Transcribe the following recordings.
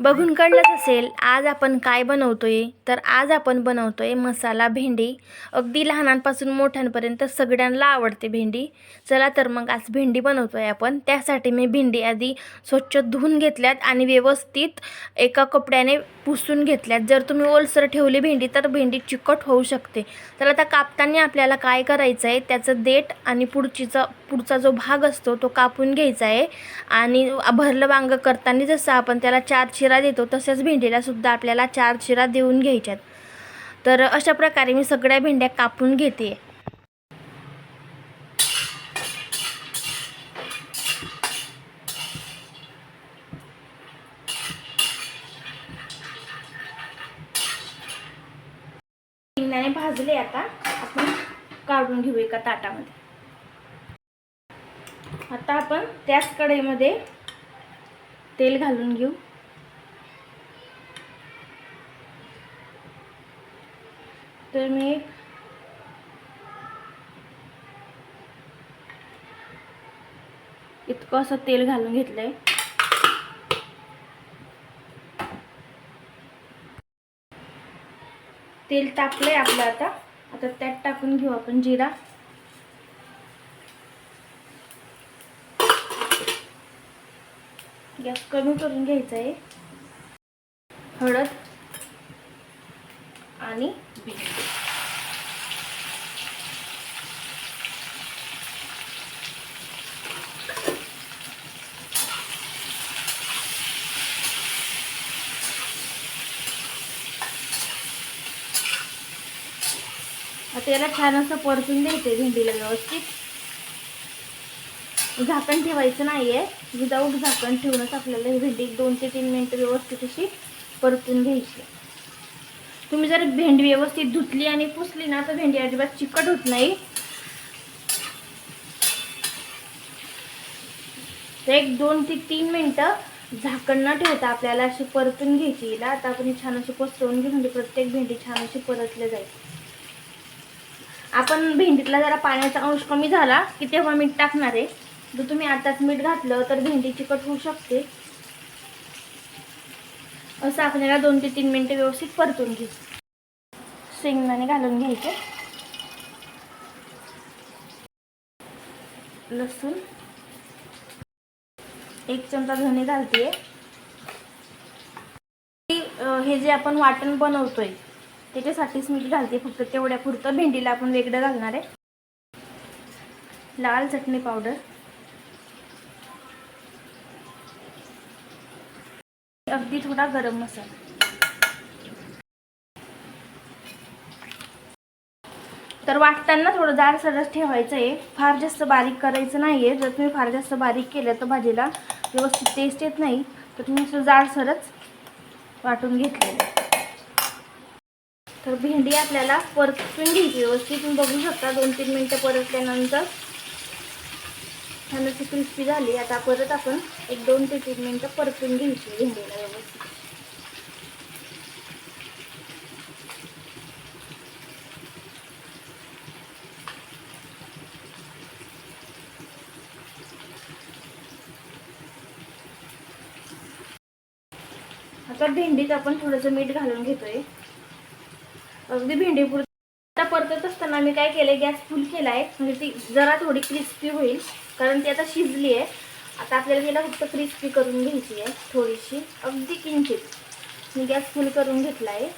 बघून कळलंच असेल आज आपण काय बनवतोय? तर आज आपण बनवतोय मसाला भेंडी. अगदी लहानांपासून मोठ्यांपर्यंत सगळ्यांना आवडते भेंडी. चला तर मग आज भेंडी बनवतोय आपण. त्यासाठी मी भेंडी आधी स्वच्छ धुवून घेतल्यात आणि व्यवस्थित एका कपड्याने पुसून घेतल्यात. जर तुम्ही ओलसर ठेवली भेंडी तर भेंडी चिकट होऊ शकते. तर आता कापताना आपल्याला काय करायचं आहे त्याचं देठ आणि पुढचीचं पुढचा जो भाग असतो तो कापून घ्यायचा आहे. आणि भरलं वांगं करताना जसं आपण त्याला चार चिरा देतो तसेच भेंडीलासुद्धा आपल्याला चार चिरा देऊन घ्यायच्यात. तर अशा प्रकारे मी सगळ्या भेंड्या कापून घेते. शेंगदाणे भाजले आता. आपण काढून घेऊ एका ताटामध्ये. आता आपण त्याच कढईमध्ये तेल घालून घेऊ. तर मी इतकं असं तेल घालून घेतलंय. तेल टाकलंय आपलं आता. आता त्यात टाकून घेऊ आपण जिरा. गॅस कमी करून घ्यायचा आहे हळद आणि आता याला छान असं परतून द्यायचंय भेंडीला व्यवस्थित. झाकण ठेवायचं नाही आहे विदाऊट झाकण ठेवूनच आपल्याला ही भेंडी दोन ते तीन मिनटं व्यवस्थित अशी परतून घ्यायची. तुम्ही जर भेंडी व्यवस्थित धुतली आणि पुसली ना तर भेंडी अजिबात चिकट होत नाही. एक दोन ते तीन मिनटं झाकण न ठेवता आपल्याला अशी परतून घ्यायची. हिला आता आपण छान अशी पसरवून घेऊ म्हणजे प्रत्येक भेंडी छान अशी परतली जाईल. आपण भेंडीतला जरा पाण्याचा अंश कमी झाला की तेव्हा मीठ टाकणार आहे. जर तुम्ही आताच मीठ घातलं तर भेंडी चिकट होऊ शकते. असं आपल्याला दोन ते तीन मिनटं व्यवस्थित परतून घे. शेंगदाणे घालून घ्यायचे. लसूण. एक चमचा धने घालते. हे जे आपण वाटण बनवतोय त्याच्यासाठीच मीठ घालते. फक्त तेवढ्या पुरतं भेंडीला आपण वेगळं घालणार आहे. लाल चटणी पावडर. अगदी थोडा गरम मसाला. तर वाटताना थोडं जाड सरस ठेवायचं आहे फार जास्त बारीक करायचं नाही आहे जर तुम्ही फार जास्त बारीक केलं तर भाजीला व्यवस्थित टेस्ट येत नाही. तर तुम्ही असं जाड सरच वाटून घेतलेलं तर भेंडी आपल्याला परतून घ्यायची. व्यवस्थित तुम्ही बघू शकता. दोन तीन मिनटं परतल्यानंतर छान अशी क्रिस्पी झाली. आता परत आपण एक दोन ते तीन मिनटं परतून घ्यायची भेंडीला व्यवस्थित. आता भेंडीत आपण थोडंसं मीठ घालून घेतोय. अगदी भेंडी पुर परतत असताना मी काय केलंय गॅस फुल केला आहे म्हणजे ती जरा थोडी क्रिस्पी होईल कारण ती आता शिजली आहे आता आपल्याला तिला फक्त क्रिस्पी करून घ्यायची आहे थोडीशी. अगदी किंचित. मी गॅस फुल करून घेतला आहे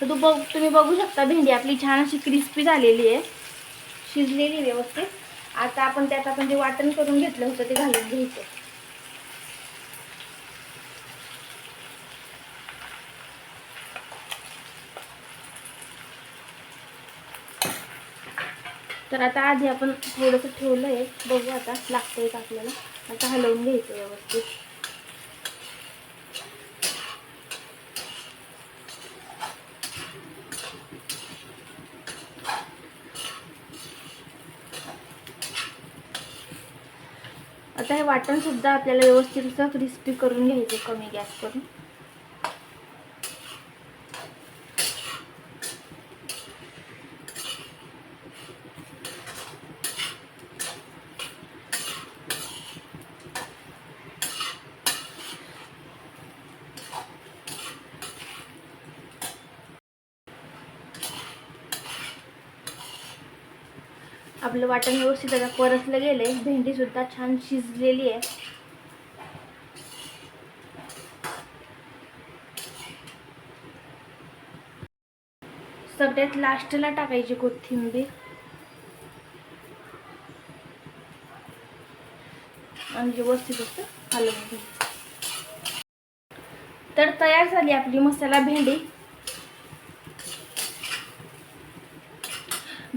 तर तू बघ तुम्ही बघू शकता भेंडी. आपली छान अशी क्रिस्पी झालेली आहे. शिजलेली व्यवस्थित. आता आपण त्यात आपण जे वाटण करून घेतलं होतं ते घालून घ्यायचं. तर आता आधी आपण थोडंसं ठेवलं आहे बघू आता लागतंय का आपल्याला. आता हलवून घ्यायचं व्यवस्थित. आता हे वाटण सुद्धा आपल्याला व्यवस्थित असं क्रिस्पी करून घ्यायचं कमी गॅस करून आपलं वाटण व्यवस्थित आता परतलं गेले भेंडीसुद्धा छान शिजलेली आहे. सगळ्यात लास्टला टाकायची कोथिंबीर. आणि व्यवस्थित असतं हलवून तर तयार झाली आपली मसाला भेंडी.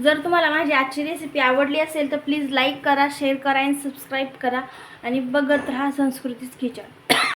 जर तुम्हाला माझी आजची रेसिपी आवडली असेल तर प्लीज लाईक करा शेअर करा आणि सबस्क्राईब करा. आणि बघत राहा संस्कृतीच किचन